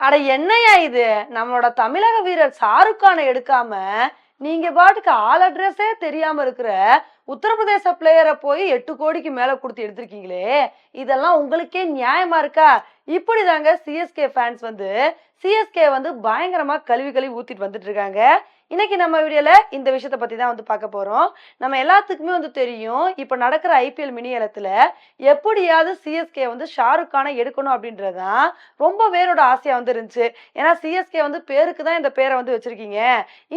அட என்னையா இது? நம்மளோட தமிழக வீரர் ஷாருக் கானை எடுக்காம நீங்க பாட்டுக்கு ஆள் அட்ரஸே தெரியாம இருக்கிற உத்தரப்பிரதேச பிளேயரை போய் எட்டு கோடிக்கு மேல கொடுத்து எடுத்திருக்கீங்களே இதெல்லாம் உங்களுக்கே நியாயமா இருக்கா? இப்படி தாங்க சிஎஸ்கே ஃபேன்ஸ் வந்து சிஎஸ்கே வந்து பயங்கரமா கழுவி கழுவி ஊத்திட்டு வந்துட்டு இருக்காங்க. இன்னைக்கு நம்ம வீடியோல இந்த விஷயத்த பத்தி தான் வந்து பார்க்க போறோம். நம்ம எல்லாத்துக்குமே வந்து தெரியும் இப்ப நடக்கிற ஐபிஎல் மினி ஏலத்துல எப்படியாவது சிஎஸ்கே வந்து ஷாருக் கானை எடுக்கணும் அப்படின்றதான் ரொம்ப பேரோட ஆசையா வந்து இருந்துச்சு. ஏன்னா சிஎஸ்கே வந்து பேருக்கு தான் இந்த பேரை வந்து வச்சிருக்கீங்க.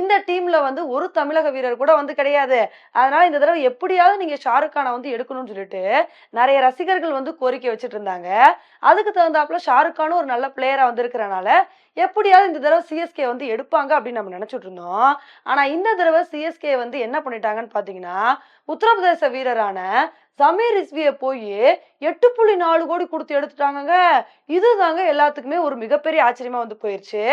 இந்த டீம்ல வந்து ஒரு தமிழக வீரர் கூட வந்து கிடையாது. அதனால இந்த தடவை எப்படியாவது நீங்க ஷாருக் கானை வந்து எடுக்கணும்னு சொல்லிட்டு நிறைய ரசிகர்கள் வந்து கோரிக்கை வச்சுட்டு இருந்தாங்க. அதுக்கு தகுந்தாப்புல ஷாருக் கானும் ஒரு நல்ல பிளேயரா வந்து இருக்கிறனால எப்படியாவது இந்த தடவை சிஎஸ்கே வந்து எடுப்பாங்க அப்படின்னு நம்ம நினைச்சிட்டு இருந்தோம். ஆனா இந்த தடவை சிஎஸ்கே வந்து என்ன பண்ணிட்டாங்கன்னு பாத்தீங்கன்னா உத்தரப்பிரதேச வீரரான சமீர் ரிஸ்வியை போய் எட்டு புள்ளி நாலு கோடி கொடுத்து எடுத்துட்டாங்கங்க. இதுதாங்க எல்லாத்துக்குமே ஒரு மிகப்பெரிய ஆச்சரியமா வந்து போயிருச்சு.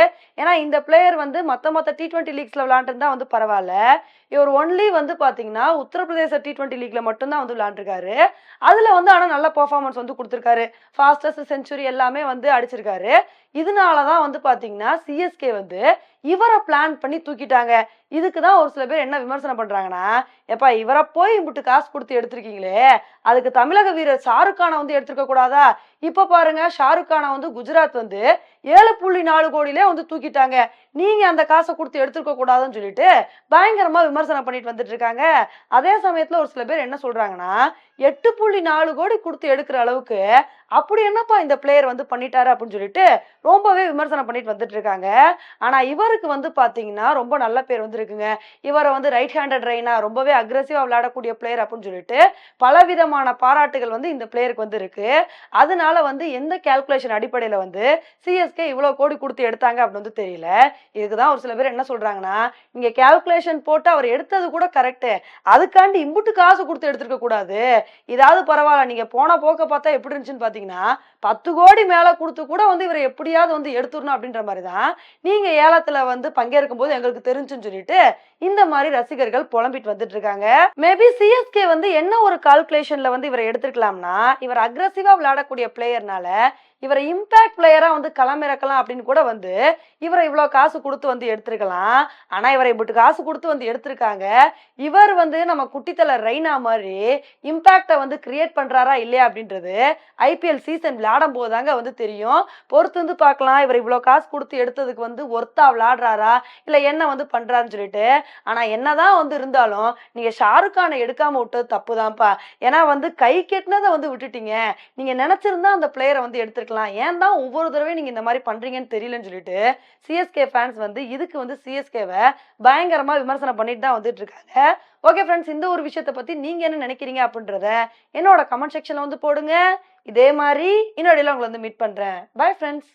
ஏன்னா இந்த பிளேயர் வந்து மற்ற மற்ற டி டுவெண்ட்டி லீக்ஸ்ல விளாண்டுருந்தா வந்து பரவாயில்ல. இவர் ஒன்லி வந்து பாத்தீங்கன்னா உத்தரப்பிரதேச டி டுவெண்ட்டி லீக்ல மட்டும்தான் வந்து விளாண்டுருக்காரு அதுல வந்து ஆனா நல்ல பெர்ஃபார்மன்ஸ் வந்து கொடுத்துருக்காரு. ஃபாஸ்டஸ்ட் செஞ்சுரி எல்லாமே வந்து அடிச்சிருக்காரு. இதனால தான் வந்து பார்த்தீங்கன்னா சிஎஸ்கே வந்து இவரை பிளான் பண்ணி தூக்கிட்டாங்க. இதுக்கு தான் ஒரு சில பேர் என்ன விமர்சனம் பண்ணுறாங்கன்னா எப்பா இவரை போய் இம்புட்டு காசு கொடுத்து எடுத்திருக்கீங்களே அதுக்கு தமிழக வீரர் ஷாருக் கானை வந்து எடுத்துருக்க கூடாதா? இப்போ பாருங்க ஷாருக் கானை வந்து குஜராத் வந்து ஏழு புள்ளி நாலு கோடியிலே வந்து தூக்கிட்டாங்க. நீங்கள் அந்த காசை கொடுத்து எடுத்துருக்க கூடாதுன்னு சொல்லிட்டு பயங்கரமாக விமர்சனம் பண்ணிட்டு வந்துட்டு இருக்காங்க. அதே சமயத்தில் ஒரு சில பேர் என்ன சொல்கிறாங்கன்னா எட்டு புள்ளி நாலு கோடி கொடுத்து எடுக்கிற அளவுக்கு அப்படி என்னப்பா இந்த பிளேயர் வந்து பண்ணிட்டாரு? அப்படின்னு சொல்லிட்டு ரொம்பவே விமர்சனம் பண்ணிட்டு வந்துட்டு இருக்காங்க ஆனா இவருக்கு வந்து பாத்தீங்கன்னா ரொம்ப நல்ல பேர் வந்துருக்குங்க. இவரை வந்து ரைட் ஹேண்டட் ரெய்னா ரொம்பவே அக்ரெசிவா விளையாடக்கூடிய பிளேயர் அப்படின்னு சொல்லிட்டு பலவிதமான பாராட்டுகள் வந்து இந்த பிளேயருக்கு வந்து இருக்கு அதனால வந்து எந்த கால்குலேஷன் அடிப்படையில வந்து சிஎஸ்கே இவ்வளவு கோடி கொடுத்து எடுத்தாங்க அப்படின்னு வந்து தெரியல. இதுக்குதான் ஒரு சில பேர் என்ன சொல்றாங்கன்னா இங்க கால்குலேஷன் போட்டு அவர் எடுத்தது கூட கரெக்டு அதுக்காண்டி இம்புட்டு காசு கொடுத்து எடுத்திருக்க கூடாது. இதாவது பரவாயில்ல நீங்க போன போக்க பார்த்தா எப்படி இருந்துச்சுன்னு பாத்தீங்கன்னா பத்து கோடி மேல கொடுத்து கூட வந்து இவரை எப்படியாவது வந்து எடுத்துடணும் அப்படின்ற மாதிரி தான் நீங்க ஏலத்துல வந்து பங்கேற்கும் போது எங்களுக்கு தெரிஞ்சுன்னு சொல்லிட்டு இந்த மாதிரி ரசிகர்கள் புலம்பிட்டு வந்துட்டு இருக்காங்க. மேபி சிஎஸ்கே வந்து என்ன ஒரு கால்குலேஷன்ல வந்து இவரை எடுத்துக்கலாம்னா இவர் அக்ரஸிவா விளையாடக்கூடிய பிளேயர்னால இவரை இம்பாக்ட் பிளேயரா வந்து களமிறக்கலாம் அப்படின்னு கூட வந்து இவரை இவ்வளோ காசு கொடுத்து வந்து எடுத்திருக்கலாம். ஆனா இவரை இப்படி காசு கொடுத்து வந்து எடுத்திருக்காங்க. இவர் வந்து நம்ம குட்டித்தல ரெய்னா மாதிரி இம்பாக்டை வந்து கிரியேட் பண்றாரா இல்லையா அப்படின்றது ஐபிஎல் சீசன் விளையாடும் போதாங்க வந்து தெரியும். பொறுத்து வந்து பார்க்கலாம். இவர் இவ்வளோ காசு கொடுத்து எடுத்ததுக்கு வந்து ஒர்த்தா விளையாடுறாரா? இல்லை என்ன வந்து பண்றாருன்னு சொல்லிட்டு. ஆனா என்னதான் வந்து இருந்தாலும் நீங்க ஷாருக் கானை எடுக்காம விட்டது தப்புதான்ப்பா. ஏன்னா வந்து கை கெட்டினதை வந்து விட்டுட்டீங்க. நீங்க நினைச்சிருந்தா அந்த பிளேயரை வந்து எடுத்திருக்கலாம் ஏன் தான் ஒவ்வொரு தடவையும் நீங்க இந்த மாதிரி பண்றீங்கன்னு தெரியலன்னு சொல்லிட்டு சிஎஸ்கே ஃபேன்ஸ் வந்து இதுக்கு வந்து சிஎஸ்கேவை பயங்கரமா விமர்சனம் பண்ணிட்டு தான் வந்துட்டு இருக்காங்க. ஓகே ஃப்ரெண்ட்ஸ் இந்த ஒரு விஷயத்தை பத்தி நீங்க என்ன நினைக்கிறீங்க அப்படின்றத என்னோட கமெண்ட் செக்ஷன்ல வந்து போடுங்க. இதே மாதிரி இன்னொடையில உங்களை வந்து மீட் பண்றேன். Bye friends